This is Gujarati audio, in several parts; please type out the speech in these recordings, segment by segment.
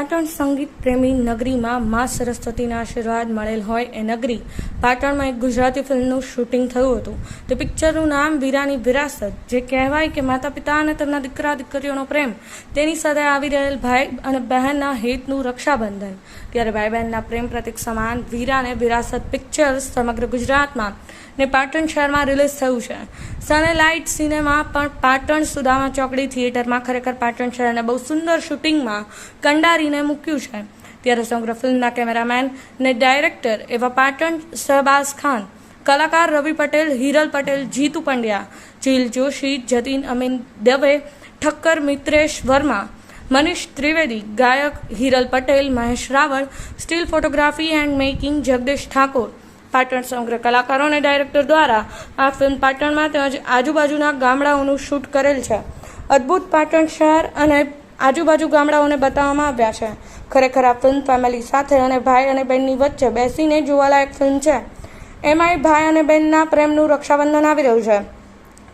પાટણ સંગીત પ્રેમી નગરીમાં મા સરસ્વતીના આશીર્વાદ મળેલ હોય એ નગરી પાટણમાં એક ગુજરાતી ફિલ્મનું શૂટિંગ થયું હતું. તે પિક્ચરનું નામ વીરાની વિરાસત, જે કહેવાય કે માતા પિતા અને તેમના દીકરા દીકરીઓનો પ્રેમ. તેની સાથે આવી રહેલ ભાઈ અને બહેનના હિતનું રક્ષાબંધન. ત્યારે ભાઈ બહેનના પ્રેમ પ્રતિક સમાન વીરાને વિરાસત પિક્ચર્સ સમગ્ર ગુજરાતમાં ને પાટણ શહેરમાં રિલીઝ થયું છે. સનલાઇટ સિનેમા પણ પાટણ સુદામા ચોકડી થિયેટરમાં ખરેખર પાટણ શહેરને બહુ સુંદર શૂટિંગમાં કંડારીને મૂક્યું છે. ત્યારે સમગ્ર ફિલ્મના કેમેરામેન ને ડાયરેક્ટર એવા પાટણ શહબાઝ ખાન, કલાકાર રવિ પટેલ, હિરલ પટેલ, જીતુ પંડ્યા, જીલ જોશી, જતીન અમીન દવે, ઠક્કર મિત્રેશ વર્મા, મનીષ ત્રિવેદી, ગાયક Hiral Patel, Mahesh Raval, still photography and making Jagdish Thakor Patan સમગ્ર કલાકારો અને ડાયરેક્ટર દ્વારા આ ફિલ્મ પાટણમાં તેમજ આજુબાજુના ગામડાઓનું શૂટ કરેલ છે. અદ્ભુત પાટણ શહેર અને આજુબાજુ ગામડાઓને બતાવવામાં આવ્યા છે. ખરેખર આ ફિલ્મ ફેમિલી સાથે અને ભાઈ અને બહેનની વચ્ચે બેસીને જોવાલાયક ફિલ્મ છે. એમાંય ભાઈ અને બહેનના પ્રેમનું રક્ષાબંધન આવી રહ્યું છે.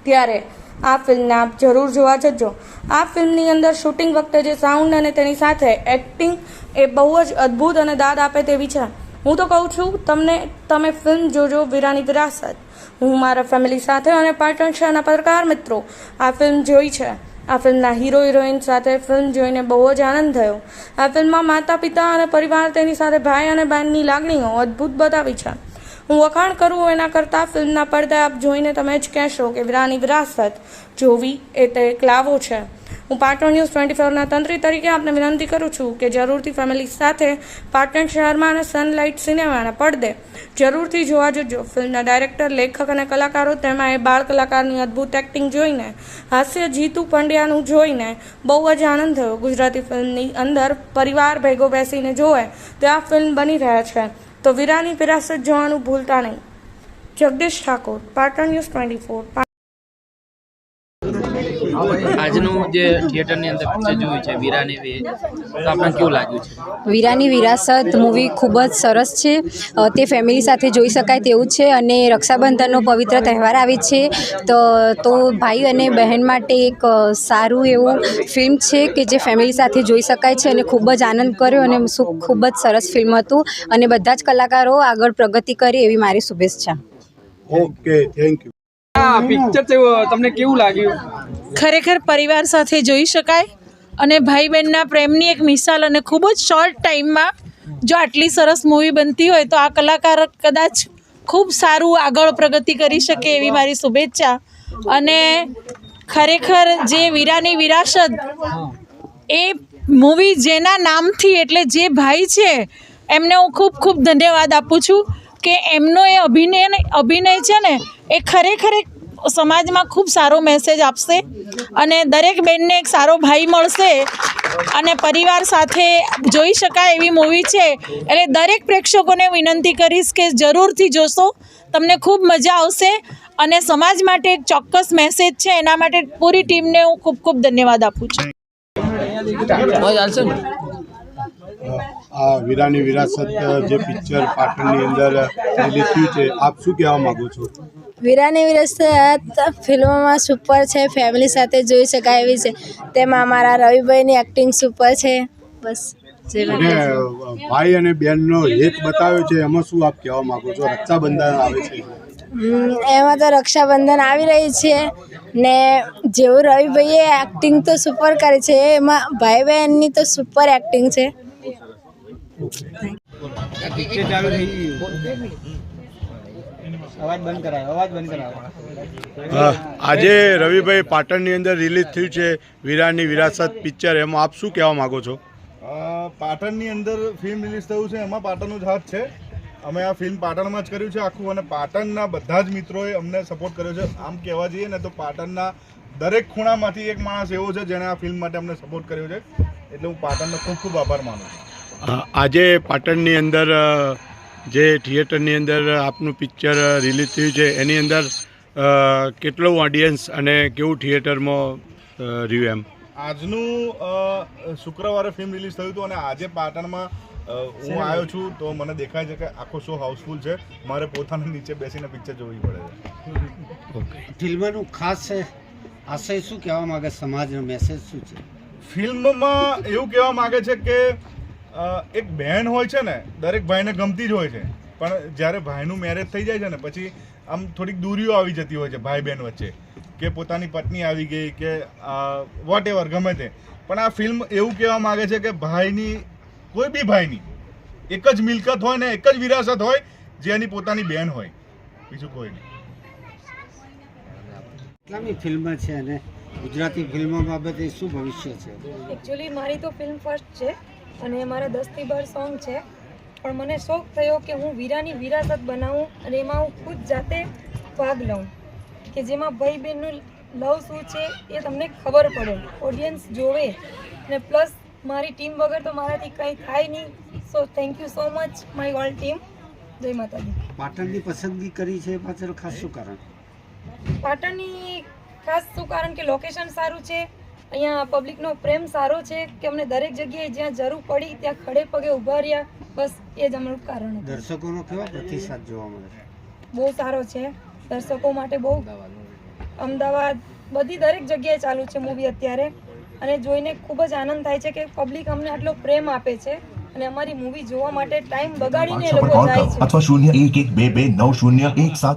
ત્યારે આ ફિલ્મને આપ જરૂર જોવા જજો. આ ફિલ્મની અંદર શૂટિંગ વખતે જે સાઉન્ડ અને તેની સાથે એક્ટિંગ એ બહુ જ અદ્ભુત અને દાદ આપે તેવી છે. હું તો કહું છું, તમને, તમે ફિલ્મ જોજો વીરાની વિરાસત. હું મારા ફેમિલી સાથે અને પાટણ શહેરના પત્રકાર મિત્રો, આ ફિલ્મ જોઈ છે. આ ફિલ્મના હીરો હિરોઈન સાથે ફિલ્મ જોઈને બહુ જ આનંદ થયો. આ ફિલ્મમાં માતા પિતા અને પરિવાર તેની સાથે ભાઈ અને બહેનની લાગણીઓ અદ્ભુત બતાવી છે. હું વખાણ કરું એના કરતાં ફિલ્મના પડદા આપ જોઈને તમે જ કહેશો કે વીરાની વિરાસત જોવી એ તે એક લાવો છે. હું પાટણ ન્યૂઝ ટ્વેન્ટી ફોરના તંત્રી તરીકે આપને વિનંતી કરું છું કે જરૂરથી ફેમિલી સાથે પાટણ શહેરમાં અને સનલાઇટ સિનેમાના પડદે જરૂરથી જોવા જજો. ફિલ્મના ડાયરેક્ટર લેખક અને કલાકારો તેમાં એ બાળ કલાકારની અદ્ભુત એક્ટિંગ જોઈને, હાસ્ય જીતુ પંડ્યાનું જોઈને બહુ જ આનંદ થયો. ગુજરાતી ફિલ્મની અંદર પરિવાર ભેગો બેસીને જોવે તે આ ફિલ્મ બની રહ્યા છે. તો વીરાની વિરાસત જોવાનું ભૂલતા નહીં. Jagdish Thakor Patan news twenty four આજનું જે થિયેટરની અંદર પિક્ચર જોયું છે વીરાની વીર તો આપણને કેવું લાગ્યું છે? વીરાની વિરાસત મૂવી ખૂબ જ સરસ છે. તે ફેમિલી સાથે જોઈ શકાય તેવું છે અને રક્ષાબંધનનો પવિત્ર તહેવાર આવે છે. તો તો ભાઈ અને બહેન માટે એક સારું એવું ફિલ્મ છે કે જે ફેમિલી સાથે જોઈ શકાય છે અને ખૂબ જ આનંદ કર્યો અને ખૂબ જ સરસ ફિલ્મ હતું. અને બધા જ કલાકારો આગળ પ્રગતિ કરે એવી મારી શુભેચ્છા. ઓકે થેન્ક યુ આ પિક્ચર તમને કેવું લાગ્યું? ખરેખર પરિવાર સાથે જોઈ શકાય અને ભાઈ બહેનના પ્રેમની એક મિસાલ અને ખૂબ જ શોર્ટ ટાઈમમાં જો આટલી સરસ મૂવી બનતી હોય તો આ કલાકાર કદાચ ખૂબ સારું આગળ પ્રગતિ કરી શકે એવી મારી શુભેચ્છા. અને ખરેખર જે વીરાની વિરાસત એ મૂવી જેના નામથી એટલે જે ભાઈ છે, એમને હું ખૂબ ખૂબ ધન્યવાદ આપું છું કે એમનો એ અભિનય અભિનય છે ને, એ ખરેખર એક સમાજમાં ખૂબ સારો મેસેજ આપશે અને દરેક બેનને એક સારો ભાઈ મળશે અને પરિવાર સાથે જોઈ શકાય એવી મૂવી છે. એટલે દરેક પ્રેક્ષકોને વિનંતી કરીશ કે જરૂરથી જોશો. તમને ખૂબ મજા આવશે અને સમાજ માટે એક ચોક્કસ મેસેજ છે. એના માટે પૂરી ટીમને હું ખૂબ ખૂબ ધન્યવાદ આપું છું. આ વીરાની વિરાસત જે પિક્ચર પાટણની અંદર રિલીઝ થયું છે આપ શું કહેવા માગો છો? વીરાની વિરાસત ફિલ્મોમાં સુપર છે ફેમિલી સાથે જોઈ શકાય એવી છે. તેમાં અમારા રવિભાઈની એક્ટિંગ સુપર છે. બસ ભાઈ અને બેનનો હેત બતાવ્યો છે એમાં શું આપ કહેવા માગો છો? રક્ષાબંધન આવે છે. એમાં તો રક્ષાબંધન આવી રહી છે. ને જેવું રવિભાઈએ એક્ટિંગ તો સુપર કરી છે એમાં ભાઈ બહેનની તો સુપર એક્ટિંગ છે. ચાલુ આજે રવિભાઈ પાટણની અંદર રિલીઝ થયું છે વીરાની વિરાસત પિક્ચર એમાં આપ શું કહેવા માગો છો? પાટણની અંદર ફિલ્મ રિલીઝ થયું છે, એમાં પાટણનું જ હાથ છે. અમે આ ફિલ્મ પાટણમાં જ કર્યું છે આખું અને પાટણના બધા જ મિત્રોએ અમને સપોર્ટ કર્યો છે. આમ કહેવા જઈએ ને તો પાટણના દરેક ખૂણામાંથી એક માણસ એવો છે જેણે આ ફિલ્મ માટે અમને સપોર્ટ કર્યો છે. એટલે હું પાટણનો ખૂબ ખૂબ આભાર માનું છું. આજે પાટણની અંદર જે થિયેટરની અંદર આપનું પિક્ચર રિલીઝ થયું છે એની અંદર કેટલું ઓડિયન્સ અને કેવું થિયેટરમાં રહ્યું એમ? આજનું શુક્રવારે ફિલ્મ રિલીઝ થયું હતું અને આજે પાટણમાં હું આવ્યો છું તો મને દેખાય છે કે આખો શો હાઉસફુલ છે. મારે પોતાના નીચે બેસીને પિક્ચર જોવી પડે છે. ફિલ્મનું ખાસ આશય શું કહેવા માંગે? સમાજનો મેસેજ શું છે? ફિલ્મમાં એવું કહેવા માગે છે કે એક બહેન હોય છે ને દરેક ભાઈને ગમતી જ હોય છે. પણ જ્યારે ભાઈનું મેરેજ થઈ જાય છે ને પછી આમ થોડીક દૂરીઓ આવી જતી હોય છે ભાઈ બહેન વચ્ચે કે પોતાની પત્ની આવી ગઈ કે વોટ એવર ગમે તે. પણ આ ફિલ્મ એવું કહેવા માગે છે કે ભાઈની કોઈ બી ભાઈની એક જ મિલકત હોય ને એક જ વિરાસત હોય જે એની પોતાની બહેન હોય. બીજું કોઈ નહીં. કેટલામી ફિલ્મ છે અને ગુજરાતી ફિલ્મો બાબતે શું ભવિષ્ય છે? એકચ્યુઅલી મારી તો ફિલ્મ ફર્સ્ટ છે. અને મારા દસથી બાર સોંગ છે. પણ મને શોખ થયો કે હું વીરાની વિરાસત બનાવું અને એમાં હું ખુદ જાતે ભાગ લઉં. કે જેમાં ભાઈ બહેનનું લવ શું છે એ તમને ખબર પડે. ઓડિયન્સ જોવે. અને પ્લસ મારી ટીમ વગર તો મારાથી કંઈ થાય નહીં. So thank you so much my all team જય માતાજી. પાટણની પસંદગી કરી છે પાછળ ખાસ શું કારણ? પાટણની ખાસ શું કારણ કે લોકેશન સારું છે. અહીંયા પબ્લિકનો પ્રેમ સારો છે કે અમને દરેક જગ્યાએ જ્યાં જરૂર પડી ત્યાં ખડે પગે ઊભા રહ્યા. બસ એ જ અમારું કારણ દર્શકોનો કેવો પ્રતિસાદ જોવા મળે બહુ સારો છે. દર્શકો માટે બહુ અમદાવાદ બધી દરેક જગ્યાએ ચાલુ છે મૂવી અત્યારે. અને જોઈને ખૂબ જ આનંદ થાય છે કે પબ્લિક અમને આટલો પ્રેમ આપે છે. અને અમારી મૂવી જોવા માટે ટાઈમ બગાડીને લોકો જાય છે. અથવા શૂન્ય એક એક બે બે નવ શૂન્ય એક સાત